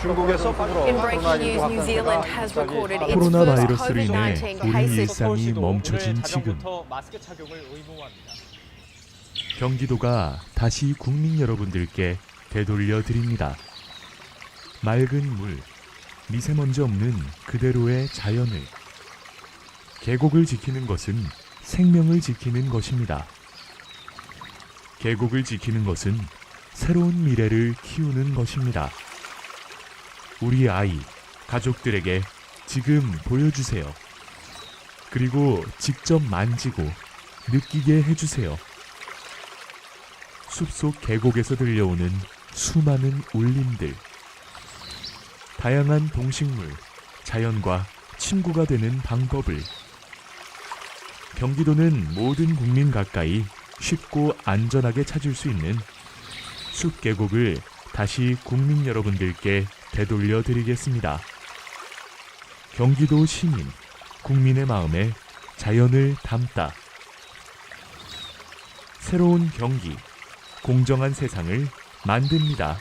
중국에서 In breaking news, New Zealand has recorded its 코로나 바이러스로 인해 COVID-19 우리. 일상이 멈춰진 지금 마스크 착용을 의무화합니다. 경기도가 다시 국민 여러분들께 되돌려 드립니다. 맑은 물, 미세먼지 없는 그대로의 자연을 계곡을 지키는 것은 생명을 지키는 것입니다. 계곡을 지키는 것은 새로운 미래를 키우는 것입니다. 우리 아이, 가족들에게 지금 보여주세요. 그리고 직접 만지고 느끼게 해주세요. 숲속 계곡에서 들려오는 수많은 울림들. 다양한 동식물, 자연과 친구가 되는 방법을. 경기도는 모든 국민 가까이 쉽고 안전하게 찾을 수 있는 숲 계곡을 다시 국민 여러분들께 되돌려 드리겠습니다. 경기도 시민, 국민의 마음에 자연을 담다. 새로운 경기, 공정한 세상을 만듭니다.